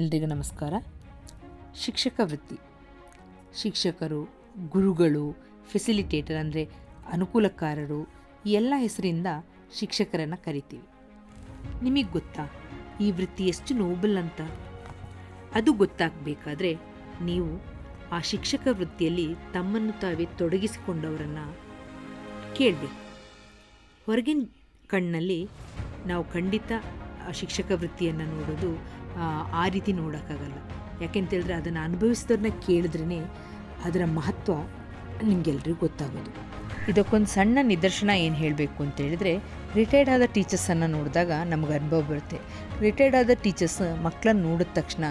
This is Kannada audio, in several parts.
ಎಲ್ರಿಗೂ ನಮಸ್ಕಾರ. ಶಿಕ್ಷಕ ವೃತ್ತಿ. ಶಿಕ್ಷಕರು, ಗುರುಗಳು ಫೆಸಿಲಿಟೇಟರ್ ಅಂದರೆ ಅನುಕೂಲಕಾರರು ಈ ಎಲ್ಲ ಹೆಸರಿಂದ ಶಿಕ್ಷಕರನ್ನು ಕರಿತೀವಿ. ನಿಮಗೆ ಗೊತ್ತಾ? ಈ ವೃತ್ತಿ ಎಷ್ಟು ನೋಬಲ್ ಅಂತ? ಅದು ಗೊತ್ತಾಗಬೇಕಾದ್ರೆ ನೀವು ಆ ಶಿಕ್ಷಕ ವೃತ್ತಿಯಲ್ಲಿ ತಮ್ಮನ್ನು ತಾವೇ ತೊಡಗಿಸಿಕೊಂಡವರನ್ನು ಕೇಳಬೇಕು. ಹೊರಗಿನ ಕಣ್ಣಲ್ಲಿ ನಾವು ಖಂಡಿತ ಶಿಕ್ಷಕ ವೃತ್ತಿಯನ್ನು ನೋಡೋದು ಆ, ರೀತಿ ನೋಡೋಕ್ಕಾಗಲ್ಲ. ಯಾಕೆಂತೇಳಿದ್ರೆ ಅದನ್ನು ಅನುಭವಿಸಿದ್ರನ್ನ ಕೇಳಿದ್ರೇ ಅದರ ಮಹತ್ವ ನಿಮಗೆಲ್ರಿಗೂ ಗೊತ್ತಾಗೋದು. ಇದಕ್ಕೊಂದು ಸಣ್ಣ ನಿದರ್ಶನ ಏನು ಹೇಳಬೇಕು ಅಂತ ಹೇಳಿದ್ರೆ ರಿಟೈರ್ಡ್ ಆದ ಟೀಚರ್ಸನ್ನು ನೋಡಿದಾಗ ನಮಗೆ ಅನುಭವ ಬರುತ್ತೆ. ರಿಟೈರ್ಡ್ ಆದ ಟೀಚರ್ಸ್ ಮಕ್ಕಳನ್ನ ನೋಡಿದ ತಕ್ಷಣ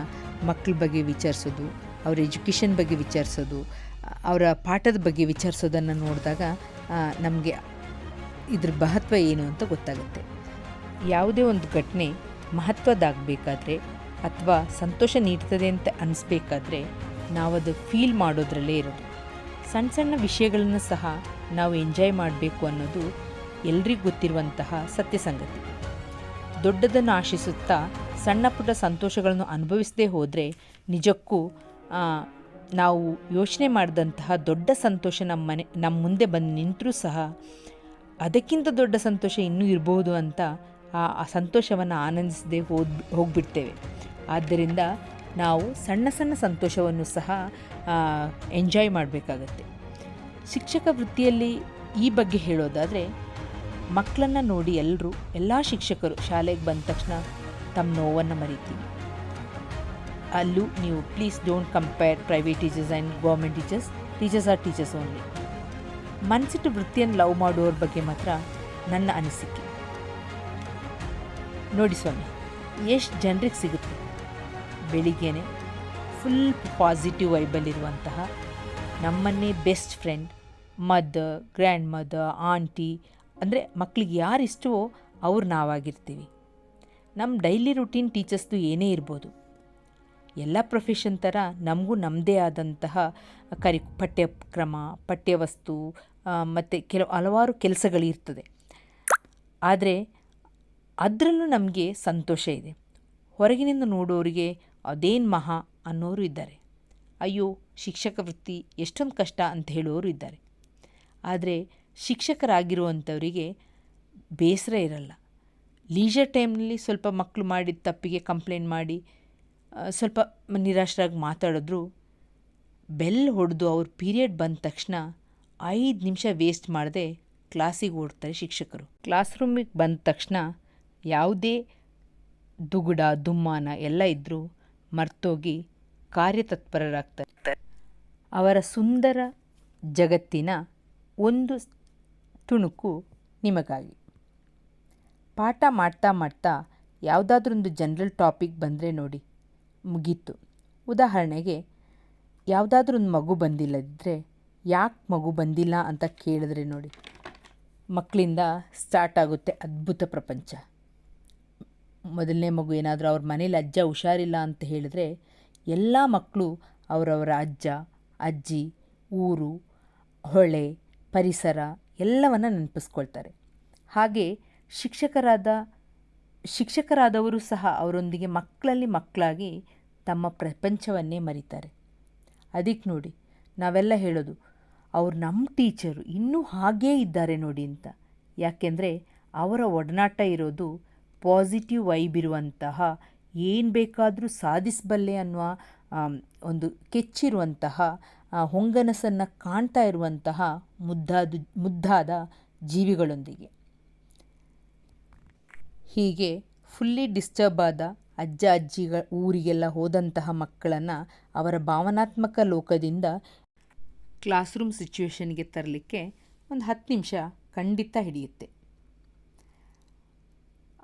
ಮಕ್ಕಳ ಬಗ್ಗೆ ವಿಚಾರಿಸೋದು ಅವ್ರ ಎಜುಕೇಷನ್ ಬಗ್ಗೆ ವಿಚಾರಿಸೋದು ಅವರ ಪಾಠದ ಬಗ್ಗೆ ವಿಚಾರಿಸೋದನ್ನು ನೋಡಿದಾಗ ನಮಗೆ ಇದ್ರ ಮಹತ್ವ ಏನು ಅಂತ ಗೊತ್ತಾಗುತ್ತೆ. ಯಾವುದೇ ಒಂದು ಘಟನೆ ಮಹತ್ವದಾಗಬೇಕಾದ್ರೆ ಅಥವಾ ಸಂತೋಷ ನೀಡ್ತದೆ ಅಂತ ಅನಿಸ್ಬೇಕಾದ್ರೆ ನಾವದು ಫೀಲ್ ಮಾಡೋದ್ರಲ್ಲೇ ಇರೋದು. ಸಣ್ಣ ಸಣ್ಣ ವಿಷಯಗಳನ್ನು ಸಹ ನಾವು ಎಂಜಾಯ್ ಮಾಡಬೇಕು ಅನ್ನೋದು ಎಲ್ರಿಗೂ ಗೊತ್ತಿರುವಂತಹ ಸತ್ಯ ಸಂಗತಿ. ದೊಡ್ಡದನ್ನು ಆಶಿಸುತ್ತಾ ಸಣ್ಣ ಪುಟ್ಟ ಸಂತೋಷಗಳನ್ನು ಅನುಭವಿಸದೇ ಹೋದರೆ ನಿಜಕ್ಕೂ ನಾವು ಯೋಚನೆ ಮಾಡಿದಂತಹ ದೊಡ್ಡ ಸಂತೋಷ ನಮ್ಮ ಮನೆ, ನಮ್ಮ ಮುಂದೆ ಬಂದು ನಿಂತರೂ ಸಹ ಅದಕ್ಕಿಂತ ದೊಡ್ಡ ಸಂತೋಷ ಇನ್ನೂ ಇರಬಹುದು ಅಂತ ಆ ಸಂತೋಷವನ್ನು ಆನಂದಿಸದೆ ಹೋದ್ ಹೋಗ್ಬಿಡ್ತೇವೆ. ಆದ್ದರಿಂದ ನಾವು ಸಣ್ಣ ಸಣ್ಣ ಸಂತೋಷವನ್ನು ಸಹ ಎಂಜಾಯ್ ಮಾಡಬೇಕಾಗತ್ತೆ. ಶಿಕ್ಷಕ ವೃತ್ತಿಯಲ್ಲಿ ಈ ಬಗ್ಗೆ ಹೇಳೋದಾದರೆ ಮಕ್ಕಳನ್ನು ನೋಡಿ ಎಲ್ಲರೂ ಎಲ್ಲ ಶಿಕ್ಷಕರು ಶಾಲೆಗೆ ಬಂದ ತಕ್ಷಣ ತಮ್ಮ ನೋವನ್ನು ಮರಿತೀವಿ. ಅಲ್ಲೂ ನೀವು please don't compare private teachers and government teachers teachers are teachers only ಮನಸ್ಸಿಟ್ಟು ವೃತ್ತಿಯನ್ನು ಲವ್ ಮಾಡುವವ್ರ ಬಗ್ಗೆ ಮಾತ್ರ ನನ್ನ ಅನಿಸಿಕೆ. ನೋಡಿ ಸ್ವಾಮಿ, ಎಷ್ಟು ಜನರಿಗೆ ಸಿಗುತ್ತೆ? ಬೆಳಿಗ್ಗೆನೆ ಫುಲ್ ಪಾಸಿಟಿವ್ ವೈಬಲ್ಲಿರುವಂತಹ ನಮ್ಮನ್ನೇ best friend mother grandmother aunty ಅಂದರೆ ಮಕ್ಕಳಿಗೆ ಯಾರು ಇಷ್ಟವೋ ಅವ್ರು ನಾವಾಗಿರ್ತೀವಿ. ನಮ್ಮ ಡೈಲಿ ರುಟೀನ್ ಟೀಚರ್ಸ್ದು ಏನೇ ಇರ್ಬೋದು. ಎಲ್ಲ ಪ್ರೊಫೆಷನ್ ಥರ ನಮಗೂ ನಮ್ಮದೇ ಆದಂತಹ ಕರಿ, ಪಠ್ಯಕ್ರಮ, ಪಠ್ಯವಸ್ತು ಮತ್ತು ಕೆಲವು ಹಲವಾರು ಕೆಲಸಗಳಿರ್ತದೆ. ಆದರೆ ಅದರಲ್ಲೂ ನಮಗೆ ಸಂತೋಷ ಇದೆ. ಹೊರಗಿನಿಂದ ನೋಡೋರಿಗೆ ಅದೇನು ಮಹಾ ಅನ್ನೋರು ಇದ್ದಾರೆ. ಅಯ್ಯೋ, ಶಿಕ್ಷಕ ವೃತ್ತಿ ಎಷ್ಟೊಂದು ಕಷ್ಟ ಅಂತ ಹೇಳೋರು ಇದ್ದಾರೆ. ಆದರೆ ಶಿಕ್ಷಕರಾಗಿರುವಂಥವರಿಗೆ ಬೇಸರ ಇರಲ್ಲ. ಲೀಜರ್ ಟೈಮ್ನಲ್ಲಿ ಸ್ವಲ್ಪ ಮಕ್ಕಳು ಮಾಡಿದ ತಪ್ಪಿಗೆ ಕಂಪ್ಲೇಂಟ್ ಮಾಡಿ ಸ್ವಲ್ಪ ನಿರಾಶರಾಗಿ ಮಾತಾಡಿದ್ರು, ಬೆಲ್ ಹೊಡೆದು ಅವ್ರ ಪೀರಿಯಡ್ ಬಂದ ತಕ್ಷಣ ಐದು ನಿಮಿಷ ವೇಸ್ಟ್ ಮಾಡದೆ ಕ್ಲಾಸಿಗೆ ಓಡ್ತಾರೆ ಶಿಕ್ಷಕರು. ಕ್ಲಾಸ್ ರೂಮಿಗೆ ಬಂದ ತಕ್ಷಣ ಯಾವುದೇ ದುಗುಡ, ದುಮ್ಮಾನ ಎಲ್ಲ ಇದ್ದರೂ ಮರ್ತೋಗಿ ಕಾರ್ಯತತ್ಪರರಾಗ್ತಾರೆ. ಅವರ ಸುಂದರ ಜಗತ್ತಿನ ಒಂದು ತುಣುಕು ನಿಮಗಾಗಿ. ಪಾಠ ಮಾಡ್ತಾ ಮಾಡ್ತಾ ಯಾವುದಾದ್ರೊಂದು ಜನರಲ್ ಟಾಪಿಕ್ ಬಂದರೆ ನೋಡಿ, ಮುಗೀತು. ಉದಾಹರಣೆಗೆ, ಯಾವುದಾದ್ರೊಂದು ಮಗು ಬಂದಿಲ್ಲದಿದ್ದರೆ ಯಾಕೆ ಮಗು ಬಂದಿಲ್ಲ ಅಂತ ಕೇಳಿದ್ರೆ ನೋಡಿ ಮಕ್ಕಳಿಂದ ಸ್ಟಾರ್ಟ್ ಆಗುತ್ತೆ ಅದ್ಭುತ ಪ್ರಪಂಚ. ಮೊದಲನೇ ಮಗು ಏನಾದರೂ ಅವ್ರ ಮನೇಲಿ ಅಜ್ಜ ಹುಷಾರಿಲ್ಲ ಅಂತ ಹೇಳಿದ್ರೆ ಎಲ್ಲ ಮಕ್ಕಳು ಅವರವರ ಅಜ್ಜ, ಅಜ್ಜಿ, ಊರು, ಹೊಳೆ, ಪರಿಸರ ಎಲ್ಲವನ್ನು ನೆನಪಿಸ್ಕೊಳ್ತಾರೆ. ಹಾಗೆ ಶಿಕ್ಷಕರಾದ, ಶಿಕ್ಷಕರಾದವರು ಸಹ ಅವರೊಂದಿಗೆ ಮಕ್ಕಳಲ್ಲಿ ಮಕ್ಕಳಾಗಿ ತಮ್ಮ ಪ್ರಪಂಚವನ್ನೇ ಮರಿತಾರೆ. ಅದಕ್ಕೆ ನೋಡಿ, ನಾವೆಲ್ಲ ಹೇಳೋದು, ಅವ್ರು ನಮ್ಮ ಟೀಚರು, ಇನ್ನೂ ಹಾಗೇ ಇದ್ದಾರೆ ನೋಡಿ ಅಂತ. ಯಾಕೆಂದರೆ ಅವರ ಒಡನಾಟ ಇರೋದು ಪಾಸಿಟಿವ್ ವೈಬ್ ಇರುವಂತಹ, ಏನು ಬೇಕಾದರೂ ಸಾಧಿಸಬಲ್ಲೆ ಅನ್ನುವ ಒಂದು ಕೆಚ್ಚಿರುವಂತಹ ಹೊಂಗನಸನ್ನು ಕಾಣ್ತಾ ಇರುವಂತಹ ಮುದ್ದಾದ ಮುದ್ದಾದ ಜೀವಿಗಳೊಂದಿಗೆ. ಹೀಗೆ ಫುಲ್ಲಿ ಡಿಸ್ಟರ್ಬ್ ಆದ ಅಜ್ಜ, ಅಜ್ಜಿಗ, ಊರಿಗೆಲ್ಲ ಹೋದಂತಹ ಮಕ್ಕಳನ್ನು ಅವರ ಭಾವನಾತ್ಮಕ ಲೋಕದಿಂದ ಕ್ಲಾಸ್ ರೂಮ್ ಸಿಚುವೇಶನ್ಗೆ ತರಲಿಕ್ಕೆ ಒಂದು ಹತ್ತು ನಿಮಿಷ ಖಂಡಿತ ಹಿಡಿಯುತ್ತೆ.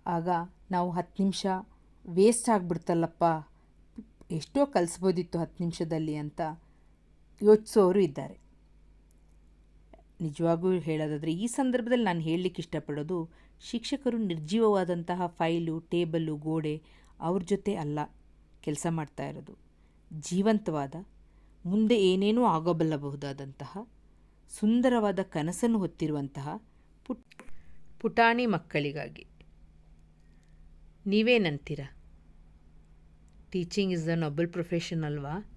ಆಗ ನಾವು ಹತ್ತು ನಿಮಿಷ ವೇಸ್ಟ್ ಆಗಿಬಿಡ್ತಲ್ಲಪ್ಪ. ಎಷ್ಟೋ ಕಲಿಸ್ಬೋದಿತ್ತು ಹತ್ತು ನಿಮಿಷದಲ್ಲಿ ಅಂತ ಯೋಚಿಸೋರು ಇದ್ದಾರೆ. ನಿಜವಾಗೂ ಹೇಳೋದಾದರೆ ಈ ಸಂದರ್ಭದಲ್ಲಿ ನಾನು ಹೇಳಲಿಕ್ಕೆ ಇಷ್ಟಪಡೋದು ಶಿಕ್ಷಕರು ನಿರ್ಜೀವವಾದಂತಹ ಫೈಲು ಟೇಬಲ್ಲು ಗೋಡೆ ಅವ್ರ ಜೊತೆ ಅಲ್ಲ, ಕೆಲಸ ಮಾಡ್ತಾ ಇರೋದು. ಜೀವಂತವಾದ, ಮುಂದೆ ಏನೇನೂ ಆಗಬಲ್ಲಬಹುದಾದಂತಹ, ಸುಂದರವಾದ ಕನಸನ್ನು ಹೊತ್ತಿರುವಂತಹ ಪುಟ್ ಪುಟಾಣಿ ಮಕ್ಕಳಿಗಾಗಿ. ನೀವೇನಂತೀರ? Teaching is the noble profession ಅಲ್ವಾ?